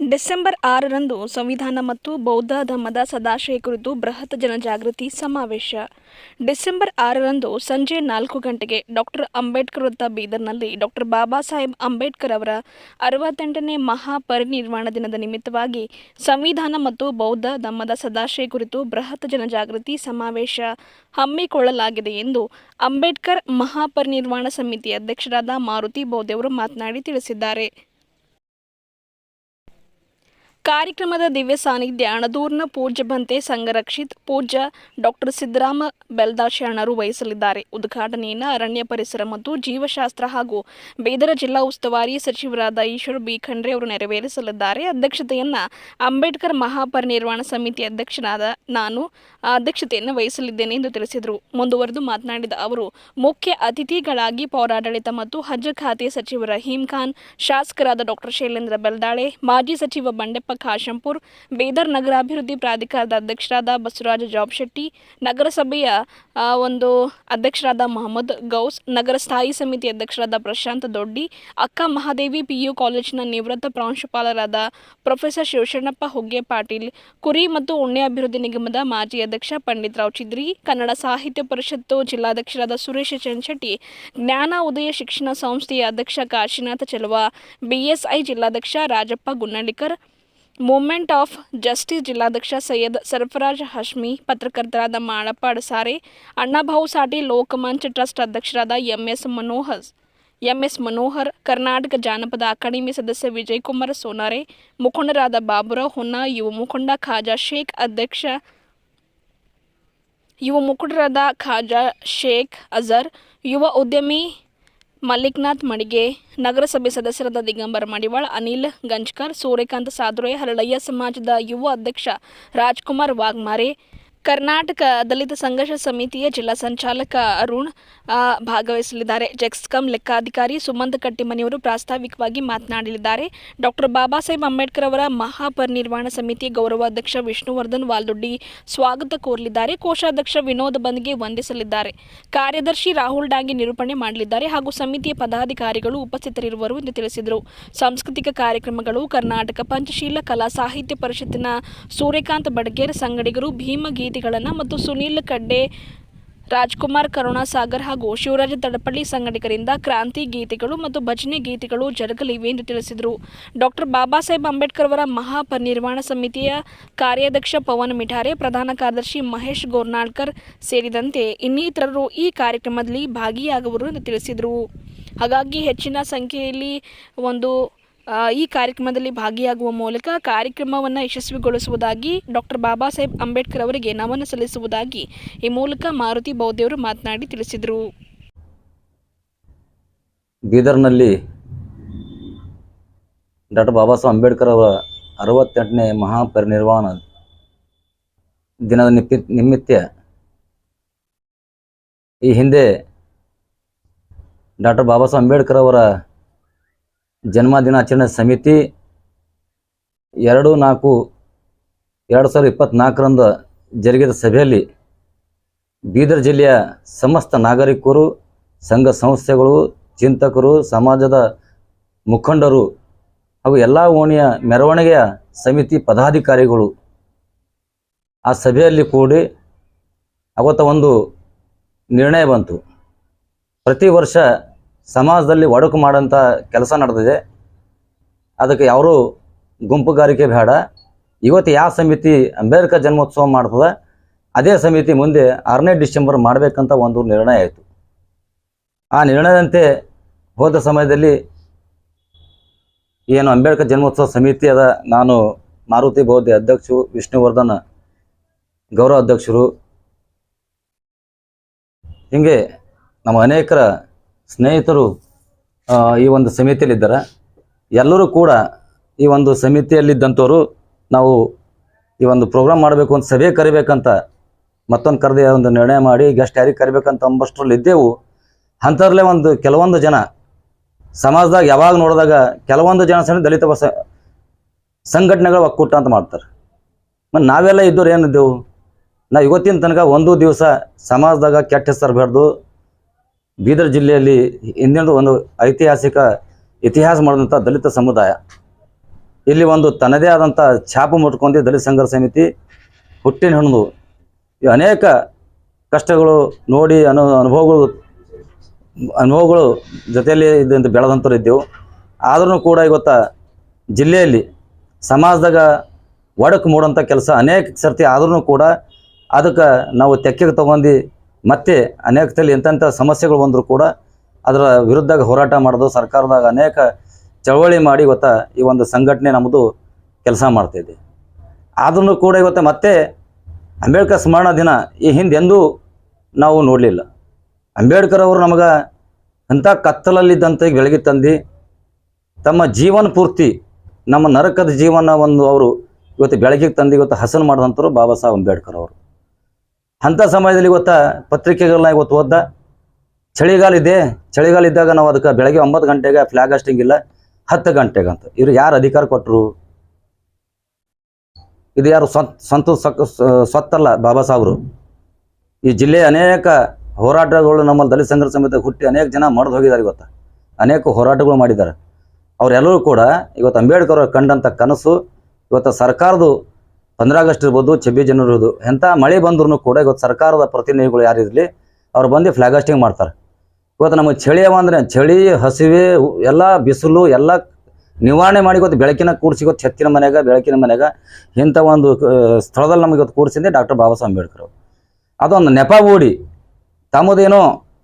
December ಆರರಂದು ಸಂವಿಧಾನ ಮತ್ತು ಬೌದ್ಧ ಧರ್ಮದ ಸದಾಶಯ ಕುರಿತು ಬೃಹತ್ ಜನಜಾಗೃತಿ ಸಮಾವೇಶ. ಡಿಸೆಂಬರ್ ಆರರಂದು ಸಂಜೆ ನಾಲ್ಕು ಗಂಟೆಗೆ ಡಾಕ್ಟರ್ ಅಂಬೇಡ್ಕರ್ ವೃತ್ತ ಬೀದರ್ನಲ್ಲಿ ಡಾಕ್ಟರ್ ಬಾಬಾ ಸಾಹೇಬ್ ಅಂಬೇಡ್ಕರ್ ಅವರ ಅರವತ್ತೆಂಟನೇ ಮಹಾಪರಿನಿರ್ವಾಣ ದಿನದ ನಿಮಿತ್ತವಾಗಿ ಸಂವಿಧಾನ ಮತ್ತು ಬೌದ್ಧ ಧರ್ಮದ ಸದಾಶಯ ಕುರಿತು ಬೃಹತ್ ಜನಜಾಗೃತಿ ಸಮಾವೇಶ ಹಮ್ಮಿಕೊಳ್ಳಲಾಗಿದೆ ಎಂದು ಅಂಬೇಡ್ಕರ್ ಮಹಾಪರಿನಿರ್ವಾಣ ಸಮಿತಿ ಅಧ್ಯಕ್ಷರಾದ ಮಾರುತಿ ಬೌದ್ಧವರು ಮಾತನಾಡಿ ತಿಳಿಸಿದ್ದಾರೆ. ಕಾರ್ಯಕ್ರಮದ ದಿವ್ಯ ಸಾನ್ನಿಧ್ಯ ಅಣದೂರ್ನ ಪೂಜ್ಯ ಬಂತೆ ಸಂಘರಕ್ಷಿತ್, ಪೂಜ್ಯ ಡಾಕ್ಟರ್ ಸಿದ್ದರಾಮ ಬೆಲ್ದಾಶಣರು ವಹಿಸಲಿದ್ದಾರೆ. ಉದ್ಘಾಟನೆಯನ್ನು ಅರಣ್ಯ ಪರಿಸರ ಮತ್ತು ಜೀವಶಾಸ್ತ್ರ ಹಾಗೂ ಬೇದರ ಜಿಲ್ಲಾ ಉಸ್ತುವಾರಿ ಸಚಿವರಾದ ಈಶ್ವರ್ ಬಿ. ಖಂಡ್ರೆ ಅವರು ನೆರವೇರಿಸಲಿದ್ದಾರೆ. ಅಧ್ಯಕ್ಷತೆಯನ್ನು ಅಂಬೇಡ್ಕರ್ ಮಹಾಪರಿನಿರ್ವಾಣ ಸಮಿತಿ ಅಧ್ಯಕ್ಷನಾದ ನಾನು ಅಧ್ಯಕ್ಷತೆಯನ್ನು ವಹಿಸಲಿದ್ದೇನೆ ಎಂದು ತಿಳಿಸಿದರು. ಮುಂದುವರೆದು ಮಾತನಾಡಿದ ಅವರು, ಮುಖ್ಯ ಅತಿಥಿಗಳಾಗಿ ಪೌರಾಡಳಿತ ಮತ್ತು ಹಜ್ ಖಾತೆ ಸಚಿವ ರಹೀಂ ಖಾನ್, ಶಾಸಕರಾದ ಡಾಕ್ಟರ್ ಶೈಲೇಂದ್ರ ಬೆಲ್ದಾಳೆ, ಮಾಜಿ ಸಚಿವ ಬಂಡೆಪ್ಪ ಖಾಶಂಪುರ್ ಬೀದರ್ ನಗರಾಭಿವೃದ್ಧಿ ಪ್ರಾಧಿಕಾರದ ಅಧ್ಯಕ್ಷರಾದ ಬಸವರಾಜ ಜಾಬ್ಶೆಟ್ಟಿ, ನಗರಸಭೆಯ ಒಂದು ಅಧ್ಯಕ್ಷರಾದ ಮೊಹಮ್ಮದ್ ಗೌಸ್, ನಗರ ಸ್ಥಾಯಿ ಸಮಿತಿ ಅಧ್ಯಕ್ಷರಾದ ಪ್ರಶಾಂತ್ ದೊಡ್ಡಿ, ಅಕ್ಕ ಮಹಾದೇವಿ ಪಿಯು ಕಾಲೇಜಿನ ನಿವೃತ್ತ ಪ್ರಾಂಶುಪಾಲರಾದ ಪ್ರೊಫೆಸರ್ ಶಿವಶರಣಪ್ಪ ಹೊಗ್ಗೆ ಪಾಟೀಲ್, ಕುರಿ ಮತ್ತು ಉಣ್ಣೆ ಅಭಿವೃದ್ಧಿ ನಿಗಮದ ಮಾಜಿ ಅಧ್ಯಕ್ಷ ಪಂಡಿತ್ ರಾವ್ ಚಿದ್ರಿ, ಕನ್ನಡ ಸಾಹಿತ್ಯ ಪರಿಷತ್ತು ಜಿಲ್ಲಾಧ್ಯಕ್ಷರಾದ ಸುರೇಶ ಚಂದ್ಶೆಟ್ಟಿ ಜ್ಞಾನ ಉದಯ ಶಿಕ್ಷಣ ಸಂಸ್ಥೆಯ ಅಧ್ಯಕ್ಷ ಕಾಶಿನಾಥ ಚೆಲುವ, ಬಿಎಸ್ಐ ಜಿಲ್ಲಾಧ್ಯಕ್ಷ Rajappa Gunnallikar moment of justice ಜಿಲ್ಲಾಧ್ಯಕ್ಷ ಸೈಯದ್ ಸರ್ಫರಾಜ್ ಹಶ್ಮಿ ಪತ್ರಕರ್ತರಾದ ಮಾಳಪ್ಪ ಅಡಸಾರೆ ಅಣ್ಣಾಭಾವು ಸಾಟಿ ಲೋಕಮಂಚ್ ಟ್ರಸ್ಟ್ ಅಧ್ಯಕ್ಷರಾದ ಎಂಎಸ್ ಮನೋಹರ್ ಎಂಎಸ್ ಮನೋಹರ್ ಕರ್ನಾಟಕ ಜಾನಪದ ಅಕಾಡೆಮಿ ಸದಸ್ಯ ವಿಜಯಕುಮಾರ್ ಸೋನಾರೆ ಮುಖಂಡರಾದ ಬಾಬುರಾವ್ ಹೊನ್ನ ಯುವ ಮುಖಂಡ ಖಾಜಾ ಶೇಖ್ ಅಧ್ಯಕ್ಷ ಯುವ ಮುಖಂಡರಾದ ಖಾಜಾ ಶೇಖ್ ಅಜರ್ ಯುವ ಉದ್ಯಮಿ ಮಲ್ಲಿಕ್ನಾಥ್ ಮಡಿಗೆ, ನಗರಸಭೆ ಸದಸ್ಯರಾದ ದಿಗಂಬರ ಮಡಿವಾಳ್, ಅನಿಲ್ ಗಂಜ್ಕರ್, ಸೂರ್ಯಕಾಂತ್ ಸಾದ್ರೋಯ್, ಹರಳಯ್ಯ ಸಮಾಜದ ಯುವ ಅಧ್ಯಕ್ಷ ರಾಜ್ಕುಮಾರ್ ವಾಗ್ಮಾರೆ ಕರ್ನಾಟಕ ದಲಿತ ಸಂಘರ್ಷ ಸಮಿತಿಯ ಜಿಲ್ಲಾ ಸಂಚಾಲಕ ಅರುಣ್ ಭಾಗವಹಿಸಲಿದ್ದಾರೆ. ಜೆಕ್ಸ್ಕಂ ಲೆಕ್ಕಾಧಿಕಾರಿ ಸುಮಂತ್ ಕಟ್ಟಿಮನಿಯವರು ಪ್ರಾಸ್ತಾವಿಕವಾಗಿ ಮಾತನಾಡಲಿದ್ದಾರೆ. ಡಾಕ್ಟರ್ ಬಾಬಾ ಸಾಹೇಬ್ ಅಂಬೇಡ್ಕರ್ ಅವರ ಮಹಾಪರಿನಿರ್ವಾಣ ಸಮಿತಿಯ ಗೌರವಾಧ್ಯಕ್ಷ ವಿಷ್ಣುವರ್ಧನ್ ವಾಲ್ದೊಡ್ಡಿ ಸ್ವಾಗತ ಕೋರಲಿದ್ದಾರೆ. ಕೋಶಾಧ್ಯಕ್ಷ ವಿನೋದ್ ಬಂದ್ಗೆ ವಂದಿಸಲಿದ್ದಾರೆ. ಕಾರ್ಯದರ್ಶಿ ರಾಹುಲ್ ಡಾಂಗಿ ನಿರೂಪಣೆ ಮಾಡಲಿದ್ದಾರೆ. ಹಾಗೂ ಸಮಿತಿಯ ಪದಾಧಿಕಾರಿಗಳು ಉಪಸ್ಥಿತರಿರುವರು ಎಂದು ತಿಳಿಸಿದರು. ಸಾಂಸ್ಕೃತಿಕ ಕಾರ್ಯಕ್ರಮಗಳು, ಕರ್ನಾಟಕ ಪಂಚಶೀಲ ಕಲಾ ಸಾಹಿತ್ಯ ಪರಿಷತ್ತಿನ ಸೂರ್ಯಕಾಂತ್ ಬಡ್ಗೇರ್, ಸಂಗಡಿಗರು ಭೀಮ ಗೀತೆಗಳನ್ನು ಮತ್ತು ಸುನೀಲ್ ಕಡ್ಡೆ, ರಾಜ್ಕುಮಾರ್ ಕರುಣಾಸಾಗರ್ ಹಾಗೂ ಶಿವರಾಜ ತಡಪಳ್ಳಿ ಸಂಘಟಕರಿಂದ ಕ್ರಾಂತಿ ಗೀತೆಗಳು ಮತ್ತು ಭಜನೆ ಗೀತೆಗಳು ಜರುಗಲಿವೆ ಎಂದು ತಿಳಿಸಿದರು. ಡಾಕ್ಟರ್ ಬಾಬಾ ಸಾಹೇಬ್ ಅಂಬೇಡ್ಕರ್ ಅವರ ಮಹಾಪರಿನಿರ್ವಾಣ ಸಮಿತಿಯ ಕಾರ್ಯಾಧ್ಯಕ್ಷ ಪವನ್ ಮಿಠಾರೆ, ಪ್ರಧಾನ ಕಾರ್ಯದರ್ಶಿ ಮಹೇಶ್ ಗೋರ್ನಾಳ್ಕರ್ ಸೇರಿದಂತೆ ಇನ್ನಿತರರು ಈ ಕಾರ್ಯಕ್ರಮದಲ್ಲಿ ಭಾಗಿಯಾಗುವರು ಎಂದು ತಿಳಿಸಿದರು. ಹಾಗಾಗಿ ಹೆಚ್ಚಿನ ಸಂಖ್ಯೆಯಲ್ಲಿ ಒಂದು ಈ ಕಾರ್ಯಕ್ರಮದಲ್ಲಿ ಭಾಗಿಯಾಗುವ ಮೂಲಕ ಕಾರ್ಯಕ್ರಮವನ್ನು ಯಶಸ್ವಿಗೊಳಿಸುವುದಾಗಿ ಡಾಕ್ಟರ್ ಬಾಬಾ ಸಾಹೇಬ್ ಅಂಬೇಡ್ಕರ್ ಅವರಿಗೆ ನಮನ ಸಲ್ಲಿಸುವುದಾಗಿ ಈ ಮೂಲಕ ಮಾರುತಿ ಬೌದ್ಧವರು ಮಾತನಾಡಿ ತಿಳಿಸಿದರು. ಬೀದರ್ನಲ್ಲಿ ಡಾಕ್ಟರ್ ಬಾಬಾ ಸಾಹೇಬ್ ಅಂಬೇಡ್ಕರ್ ಅವರ ಅರವತ್ತೆಂಟನೇ ಮಹಾಪರಿನಿರ್ವಾಣ ದಿನದ ನಿಪ್ಪಿ ನಿಮಿತ್ತ ಈ ಹಿಂದೆ ಡಾಕ್ಟರ್ ಬಾಬಾ ಸಾಹೇಬ್ ಅಂಬೇಡ್ಕರ್ ಅವರ ಜನ್ಮ ದಿನಾಚರಣೆ ಸಮಿತಿ ಎರಡು ನಾಲ್ಕು, ಎರಡು ಸಾವಿರದ ಇಪ್ಪತ್ತ್ನಾಲ್ಕರಂದು ಜರುಗಿದ ಸಭೆಯಲ್ಲಿ ಬೀದರ್ ಜಿಲ್ಲೆಯ ಸಮಸ್ತ ನಾಗರಿಕರು, ಸಂಘ ಸಂಸ್ಥೆಗಳು, ಚಿಂತಕರು, ಸಮಾಜದ ಮುಖಂಡರು ಹಾಗೂ ಎಲ್ಲ ಓಣಿಯ ಮೆರವಣಿಗೆಯ ಸಮಿತಿ ಪದಾಧಿಕಾರಿಗಳು ಆ ಸಭೆಯಲ್ಲಿ ಕೂಡಿ ಅವತ್ತ ಒಂದು ನಿರ್ಣಯ ಬಂತು. ಪ್ರತಿ ವರ್ಷ ಸಮಾಜದಲ್ಲಿ ಒಡಕು ಮಾಡೋಂಥ ಕೆಲಸ ನಡೆದಿದೆ. ಅದಕ್ಕೆ ಯಾರೂ ಗುಂಪುಗಾರಿಕೆ ಬೇಡ. ಇವತ್ತು ಯಾವ ಸಮಿತಿ ಅಂಬೇಡ್ಕರ್ ಜನ್ಮೋತ್ಸವ ಮಾಡ್ತದೆ, ಅದೇ ಸಮಿತಿ ಮುಂದೆ ಆರನೇ ಡಿಸೆಂಬರ್ ಮಾಡಬೇಕಂತ ಒಂದು ನಿರ್ಣಯ ಆಯಿತು. ಆ ನಿರ್ಣಯದಂತೆ ಹೋದ ಸಮಯದಲ್ಲಿ ಏನು ಅಂಬೇಡ್ಕರ್ ಜನ್ಮೋತ್ಸವ ಸಮಿತಿ ಅದ, ನಾನು ಮಾರುತಿ ಬೌದ್ಧ ಅಧ್ಯಕ್ಷರು ವಿಷ್ಣುವರ್ಧನ್ ಗೌರವ ಅಧ್ಯಕ್ಷರು, ಹಿಂಗೆ ನಮ್ಮ ಅನೇಕರ ಸ್ನೇಹಿತರು ಈ ಒಂದು ಸಮಿತಿಯಲ್ಲಿದ್ದಾರೆ. ಎಲ್ಲರೂ ಕೂಡ ಈ ಒಂದು ಸಮಿತಿಯಲ್ಲಿದ್ದಂಥವರು ನಾವು ಈ ಒಂದು ಪ್ರೋಗ್ರಾಮ್ ಮಾಡಬೇಕು ಅಂತ ಸಭೆ ಕರಿಬೇಕಂತ ಮತ್ತೊಂದು ಕರೆದೇ ಒಂದು ನಿರ್ಣಯ ಮಾಡಿ ಗೆಸ್ಟ್ ಯಾರಿಗೆ ಕರಿಬೇಕಂತ ಅಂಬಷ್ಟರಲ್ಲಿ ಇದ್ದೆವು. ಅಂಥದ್ರಲ್ಲೇ ಒಂದು ಕೆಲವೊಂದು ಜನ ಸಮಾಜದಾಗ ಯಾವಾಗ ನೋಡಿದಾಗ ಕೆಲವೊಂದು ಜನ ಸಣ್ಣ ದಲಿತ ಬಸ ಸಂಘಟನೆಗಳು ಒಕ್ಕೂಟ ಅಂತ ಮಾಡ್ತಾರೆ. ಮತ್ತು ನಾವೆಲ್ಲ ಇದ್ದವ್ರು ಏನಿದ್ದೆವು ನಾವು ಇವತ್ತಿನ ತನಕ ಒಂದು ದಿವಸ ಸಮಾಜದಾಗ ಕೆಟ್ಟ ಹೆಸರು ಬೆಳೆದು ಬೀದರ್ ಜಿಲ್ಲೆಯಲ್ಲಿ ಹಿಂದಿನ ಒಂದು ಐತಿಹಾಸಿಕ ಇತಿಹಾಸ ಮಾಡಿದಂಥ ದಲಿತ ಸಮುದಾಯ. ಇಲ್ಲಿ ಒಂದು ತನ್ನದೇ ಆದಂಥ ಛಾಪು ಮುಟ್ಕೊಂಡು ದಲಿತ ಸಂಘರ್ಷ ಸಮಿತಿ ಹುಟ್ಟಿನ ಹಣ್ಣು ಈ ಅನೇಕ ಕಷ್ಟಗಳು ನೋಡಿ ಅನು ಅನುಭವಗಳು ಅನುಭವಗಳು ಜೊತೆಯಲ್ಲಿ ಇದ್ದಂತ ಬೆಳೆದಂಥವ್ರು ಇದ್ದೆವು. ಆದರೂ ಕೂಡ ಇವತ್ತ ಜಿಲ್ಲೆಯಲ್ಲಿ ಸಮಾಜದಾಗ ಒಡಕು ಮೂಡಂಥ ಕೆಲಸ ಅನೇಕ ಸರ್ತಿ ಆದ್ರೂ ಕೂಡ ಅದಕ್ಕೆ ನಾವು ತೆಕ್ಕೆಗೆ ತಗೊಂಡು ಮತ್ತೆ ಅನೇಕ ತಲೆ ಎಂತೆಂಥ ಸಮಸ್ಯೆಗಳು ಬಂದರೂ ಕೂಡ ಅದರ ವಿರುದ್ಧ ಹೋರಾಟ ಮಾಡೋದು ಸರ್ಕಾರದಾಗ ಅನೇಕ ಚಳವಳಿ ಮಾಡಿ ಇವತ್ತ ಈ ಒಂದು ಸಂಘಟನೆ ನಮ್ಮದು ಕೆಲಸ ಮಾಡ್ತಾಯಿದೆ ಆದ್ರೂ ಕೂಡ ಇವತ್ತು ಮತ್ತೆ ಅಂಬೇಡ್ಕರ್ ಸ್ಮರಣ ದಿನ ಈ ಹಿಂದೆಂದೂ ನಾವು ನೋಡಲಿಲ್ಲ. ಅಂಬೇಡ್ಕರ್ ಅವರು ನಮಗೆ ಅಂಥ ಕತ್ತಲಲ್ಲಿದ್ದಂಥ ಬೆಳಗ್ಗೆ ತಂದು ತಮ್ಮ ಜೀವನ ಪೂರ್ತಿ ನಮ್ಮ ನರಕದ ಜೀವನ ಒಂದು ಅವರು ಇವತ್ತು ಬೆಳಕಿಗೆ ತಂದು ಇವತ್ತು ಹಸನು ಮಾಡಿದಂಥವ್ರು ಬಾಬಾ ಸಾಹೇಬ್ ಅಂಬೇಡ್ಕರ್ ಅವರು. ಅಂಥ ಸಮಯದಲ್ಲಿ ಇವತ್ತು ಪತ್ರಿಕೆಗಳನ್ನ ಇವತ್ತು ಓದ್ದ? ಚಳಿಗಾಲ ಇದೆ ಚಳಿಗಾಲ ಇದ್ದಾಗ ನಾವು ಅದಕ್ಕೆ ಬೆಳಗ್ಗೆ ಒಂಬತ್ತು ಗಂಟೆಗೆ ಫ್ಲಾಗ್ ಹಾಸ್ಟಿಂಗ್ ಇಲ್ಲ, ಹತ್ತು ಗಂಟೆಗೆ ಅಂತ. ಇವ್ರು ಯಾರು ಅಧಿಕಾರ ಕೊಟ್ಟರು ಇದು ಯಾರು ಸ್ವಂತ ಸ್ವಂತ ಸ್ವತ್ತಲ್ಲ ಬಾಬಾ ಸಾಹೇಬ್ರು. ಈ ಜಿಲ್ಲೆಯ ಅನೇಕ ಹೋರಾಟಗಳು ನಮ್ಮ ದಲಿತ ಸಂಘರ್ಷ ಸಮೇತ ಹುಟ್ಟಿ ಅನೇಕ ಜನ ಮರೆದು ಹೋಗಿದ್ದಾರೆ ಇವತ್ತು ಅನೇಕ ಹೋರಾಟಗಳು ಮಾಡಿದ್ದಾರೆ. ಅವರೆಲ್ಲರೂ ಕೂಡ ಇವತ್ತು ಅಂಬೇಡ್ಕರ್ ಕಂಡಂಥ ಕನಸು ಇವತ್ತು ಸರ್ಕಾರದು ಪಂದ್ರ ಆಗಸ್ಟ್ ಇರ್ಬೋದು ಛಬ್ಬಿ ಜನವರಿ ಇರ್ಬೋದು ಎಂಥ ಮಳೆ ಬಂದ್ರೂ ಕೂಡ ಇವತ್ತು ಸರ್ಕಾರದ ಪ್ರತಿನಿಧಿಗಳು ಯಾರಿರಲಿ ಅವ್ರು ಬಂದು ಫ್ಲಾಗ್ ಹಾಸ್ಟಿಂಗ್ ಮಾಡ್ತಾರೆ. ಇವತ್ತು ನಮಗೆ ಚಳಿ ಅವ ಅಂದರೆ, ಚಳಿ, ಹಸಿವೆ ಎಲ್ಲ ಬಿಸಿಲು, ಎಲ್ಲ ನಿವಾರಣೆ ಮಾಡಿ ಇವತ್ತು ಬೆಳಕಿನ ಕೂಡಿಸಿ ಇವತ್ತು ಛತ್ತಿನ ಮನೆಯಾಗ, ಬೆಳಕಿನ ಮನೆಯಾಗ ಇಂಥ ಒಂದು ಸ್ಥಳದಲ್ಲಿ ನಮಗೆ ಇವತ್ತು ಕೂಡಿಸಿದ್ದೆ ಡಾಕ್ಟರ್ ಬಾಬಾ ಸಾಹೇಬ್ ಅಂಬೇಡ್ಕರ್ ಅವರು. ಅದೊಂದು ನೆಪ ಓಡಿ ತಮ್ಮದೇನೋ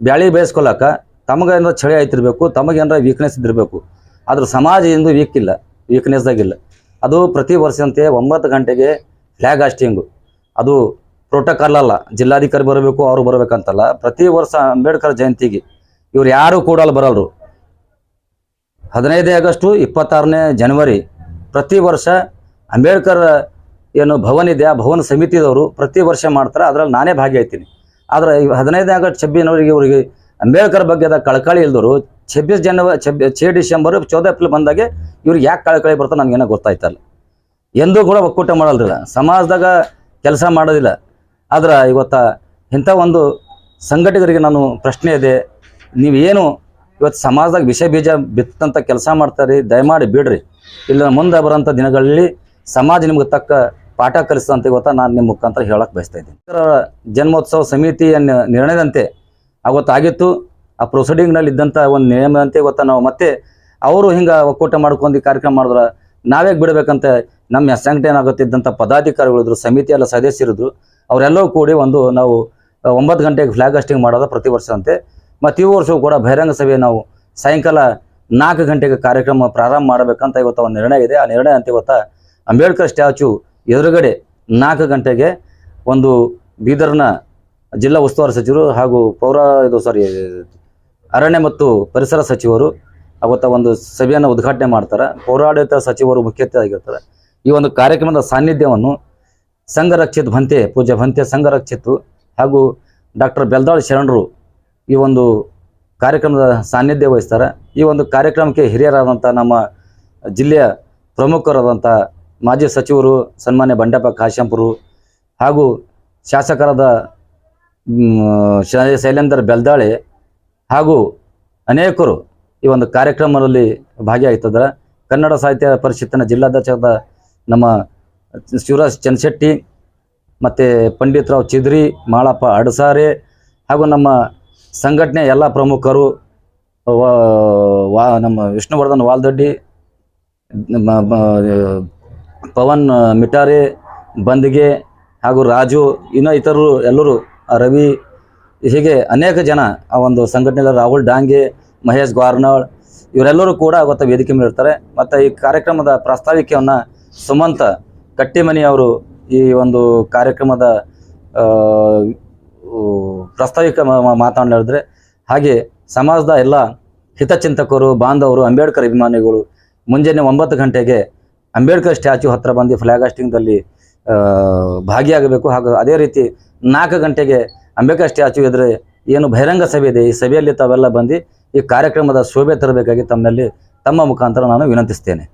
ಬ್ಯಾಳಿ ಬೇಯಿಸ್ಕೊಳಕ ತಮಗೇನಾರ ಚಳಿ ಆಯ್ತಿರ್ಬೇಕು ತಮಗೇನಾರ ವೀಕ್ನೆಸ್ ಇದ್ದಿರಬೇಕು. ಆದ್ರೆ ಸಮಾಜ ಎಂದು ವೀಕ್ ಇಲ್ಲ ವೀಕ್ನೆಸ್ದಾಗಿಲ್ಲ ಅದು ಪ್ರತಿ ವರ್ಷದಂತೆ ಒಂಬತ್ತು ಗಂಟೆಗೆ ಫ್ಲ್ಯಾಗ್ ಹಾಸ್ಟಿಂಗು ಅದು ಪ್ರೋಟೋಕಾಲ್ ಅಲ್ಲ. ಜಿಲ್ಲಾಧಿಕಾರಿ ಬರಬೇಕು, ಅವರು ಬರಬೇಕಂತಲ್ಲ. ಪ್ರತಿ ವರ್ಷ ಅಂಬೇಡ್ಕರ್ ಜಯಂತಿಗೆ ಇವ್ರು ಯಾರು ಕೂಡ ಅಲ್ಲಿ ಬರಲ್ರು. ಹದಿನೈದೇ ಆಗಸ್ಟು, ಇಪ್ಪತ್ತಾರನೇ ಜನವರಿ, ಪ್ರತಿ ವರ್ಷ ಅಂಬೇಡ್ಕರ್ ಏನು ಭವನ ಇದೆ, ಆ ಭವನ ಸಮಿತಿದವರು ಪ್ರತಿ ವರ್ಷ ಮಾಡ್ತಾರೆ. ಅದರಲ್ಲಿ ನಾನೇ ಭಾಗಿಯಾಯ್ತೀನಿ ಆದರೆ ಹದಿನೈದನೇ ಆಗಸ್ಟ್, ಛಬ್ಬಿನವರಿಗೆ ಇವರಿಗೆ ಅಂಬೇಡ್ಕರ್ ಬಗ್ಗೆದ ಕಳಕಳಿ ಇಲ್ದರು ಛಬ್ಬೀಸ್ ಜನವರಿ ಛಬ್ಬ, ಛೇ ಡಿಸೆಂಬರ್, ಚೌದ ಏಪ್ರಿಲ್ ಬಂದಾಗೆ ಇವ್ರಿಗೆ ಯಾಕೆ ಕಳಕಳಿ ಬರ್ತಾ ನನಗೇನೋ ಗೊತ್ತಾಯ್ತಲ್ಲ ಎಂದೂ ಕೂಡ ಒಕ್ಕೂಟ ಮಾಡಲ್ರಿಲ್ಲ ಸಮಾಜದಾಗ ಕೆಲಸ ಮಾಡೋದಿಲ್ಲ. ಆದ್ರೆ ಇವತ್ತ ಇಂಥ ಒಂದು ಸಂಘಟಕರಿಗೆ ನಾನು ಪ್ರಶ್ನೆ ಇದೆ. ನೀವೇನು ಇವತ್ತು ಸಮಾಜದಾಗ ವಿಷ ಬೀಜ ಬಿತ್ತಂತ ಕೆಲಸ ಮಾಡ್ತಾರೆ, ದಯಮಾಡಿ ಬಿಡ್ರಿ. ಇಲ್ಲ ಮುಂದೆ ಬರೋಂಥ ದಿನಗಳಲ್ಲಿ ಸಮಾಜ ನಿಮ್ಗೆ ತಕ್ಕ ಪಾಠ ಕಲಿಸ್ತಂತ ಇವತ್ತ ನಾನು ನಿಮ್ಮ ಮುಖಾಂತರ ಹೇಳೋಕೆ ಬಯಸ್ತಾ ಇದ್ದೀನಿ. ಜನ್ಮೋತ್ಸವ ಸಮಿತಿಯ ನಿರ್ಣಯದಂತೆ ಅವತ್ತಾಗಿತ್ತು ಆ ಪ್ರೊಸೀಡಿಂಗ್ನಲ್ಲಿ ಇದ್ದಂಥ ಒಂದು ಅಂತ ಇವತ್ತು ನಾವು? ಮತ್ತೆ ಅವರು ಹಿಂಗೆ ಒಕ್ಕೂಟ ಮಾಡ್ಕೊಂಡು ಈ ಕಾರ್ಯಕ್ರಮ ಮಾಡಿದ್ರೆ ನಾವೇ ಬಿಡಬೇಕಂತ? ನಮ್ಮ ಸಂಘಟನೆ ಆಗುತ್ತಿದ್ದಂಥ ಪದಾಧಿಕಾರಿಗಳಿದ್ರು ಸಮಿತಿ ಎಲ್ಲ ಸದಸ್ಯರಿದ್ರು ಅವರೆಲ್ಲವೂ ಕೂಡಿ ಒಂದು ನಾವು ಒಂಬತ್ತು ಗಂಟೆಗೆ ಫ್ಲಾಗ್ ಹಾಸ್ಟಿಂಗ್ ಮಾಡೋದು ಪ್ರತಿ ವರ್ಷ ಅಂತೆ. ಮತ್ತು ಈ ವರ್ಷವೂ ಕೂಡ ಬಹಿರಂಗ ಸಭೆ ನಾವು ಸಾಯಂಕಾಲ ನಾಲ್ಕು ಗಂಟೆಗೆ ಕಾರ್ಯಕ್ರಮ ಪ್ರಾರಂಭ ಮಾಡಬೇಕಂತ ಇವತ್ತು ಒಂದು ನಿರ್ಣಯ ಇದೆ. ಆ ನಿರ್ಣಯ ಅಂತ ಇವತ್ತು ಅಂಬೇಡ್ಕರ್ ಸ್ಟ್ಯಾಚು ಎದುರುಗಡೆ ನಾಲ್ಕು ಗಂಟೆಗೆ ಒಂದು ಬೀದರ್ನ ಜಿಲ್ಲಾ ಉಸ್ತುವಾರಿ ಸಚಿವರು ಹಾಗೂ ಪೌರ, ಇದು ಸಾರಿ ಅರಣ್ಯ ಮತ್ತು ಪರಿಸರ ಸಚಿವರು ಅವತ್ತ ಒಂದು ಸಭೆಯನ್ನು ಉದ್ಘಾಟನೆ ಮಾಡ್ತಾರೆ. ಪೌರಾಡಳಿತ ಸಚಿವರು ಮುಖ್ಯ ಆಗಿರ್ತಾರೆ ಈ ಒಂದು ಕಾರ್ಯಕ್ರಮದ ಸಾನ್ನಿಧ್ಯವನ್ನು ಸಂಘರಕ್ಷಿತ್ ಭಂತೆ ಪೂಜೆ ಭಂತೆ ಸಂಘರಕ್ಷಿತ್ ಹಾಗೂ ಡಾಕ್ಟರ್ ಬೆಲ್ದಾಳ್ ಶರಣರು ಈ ಒಂದು ಕಾರ್ಯಕ್ರಮದ ಸಾನ್ನಿಧ್ಯ ವಹಿಸ್ತಾರೆ. ಈ ಒಂದು ಕಾರ್ಯಕ್ರಮಕ್ಕೆ ಹಿರಿಯರಾದಂಥ ನಮ್ಮ ಜಿಲ್ಲೆಯ ಪ್ರಮುಖರಾದಂಥ ಮಾಜಿ ಸಚಿವರು ಸನ್ಮಾನ್ಯ ಬಂಡೆಪ್ಪ ಕಾಶಂಪುರು ಹಾಗೂ ಶಾಸಕರಾದ ಶೈಲೇಂದರ್ ಬೆಲ್ದಾಳೆ ಹಾಗೂ ಅನೇಕರು ಈ ಒಂದು ಕಾರ್ಯಕ್ರಮದಲ್ಲಿ ಭಾಗಿಯಾಗ್ತದ್ರ ಕನ್ನಡ ಸಾಹಿತ್ಯ ಪರಿಷತ್ತಿನ ಜಿಲ್ಲಾಧ್ಯಕ್ಷರಾದ ನಮ್ಮ ಶಿವರಾಜ್ ಚನ್ಶೆಟ್ಟಿ ಮತ್ತು ಪಂಡಿತರಾವ್ ಚಿದ್ರಿ, ಮಾಳಪ್ಪ ಅಡಸಾರೆ ಹಾಗೂ ನಮ್ಮ ಸಂಘಟನೆ ಎಲ್ಲ ಪ್ರಮುಖರು, ವ- ನಮ್ಮ ವಿಷ್ಣುವರ್ಧನ್ ವಾಲ್ದೊಡ್ಡಿ ಪವನ್ ಮಿಟಾರೆ ಬಂದಿಗೆ ಹಾಗೂ ರಾಜು, ಇನ್ನೂ ಇತರರು ಎಲ್ಲರೂ, ರವಿ ಹೀಗೆ ಅನೇಕ ಜನ ಆ ಒಂದು ಸಂಘಟನೆಯಲ್ಲಿ ರಾಹುಲ್ ಡಾಂಗೆ, ಮಹೇಶ್ ಗ್ವಾರ್ನಾಳ್, ಇವರೆಲ್ಲರೂ ಕೂಡ ಅವತ್ತು ವೇದಿಕೆ ಮೇಲೆ ಇರ್ತಾರೆ. ಮತ್ತು ಈ ಕಾರ್ಯಕ್ರಮದ ಪ್ರಾಸ್ತಾವಿಕೆಯನ್ನು ಸುಮಂತ ಕಟ್ಟಿಮನಿ ಅವರು ಈ ಒಂದು ಕಾರ್ಯಕ್ರಮದ ಪ್ರಾಸ್ತಾವಿಕ ಮಾತನಾಡಿ ಹೇಳಿದ್ರೆ, ಹಾಗೆ ಸಮಾಜದ ಎಲ್ಲ ಹಿತಚಿಂತಕರು, ಬಾಂಧವರು, ಅಂಬೇಡ್ಕರ್ ಅಭಿಮಾನಿಗಳು ಮುಂಜಾನೆ ಒಂಬತ್ತು ಗಂಟೆಗೆ ಅಂಬೇಡ್ಕರ್ ಸ್ಟ್ಯಾಚ್ಯೂ ಹತ್ರ ಬಂದು ಫ್ಲಾಗ್ ಹಾಸ್ಟಿಂಗ್ದಲ್ಲಿ ಭಾಗಿಯಾಗಬೇಕು. ಹಾಗೂ ಅದೇ ರೀತಿ ನಾಲ್ಕು ಗಂಟೆಗೆ ಅಂಬೇಡ್ಕರ್ ಸ್ಟ್ಯಾಚು ಎದುರು ಏನು ಬಹಿರಂಗ ಸಭೆ ಇದೆ. ಈ ಸಭೆಯಲ್ಲಿ ತಾವೆಲ್ಲ ಬಂದು ಈ ಕಾರ್ಯಕ್ರಮದ ಶೋಭೆ ತರಬೇಕಾಗಿ ತಮ್ಮಲ್ಲಿ ತಮ್ಮ ಮುಖಾಂತರ ನಾನು ವಿನಂತಿಸ್ತೇನೆ.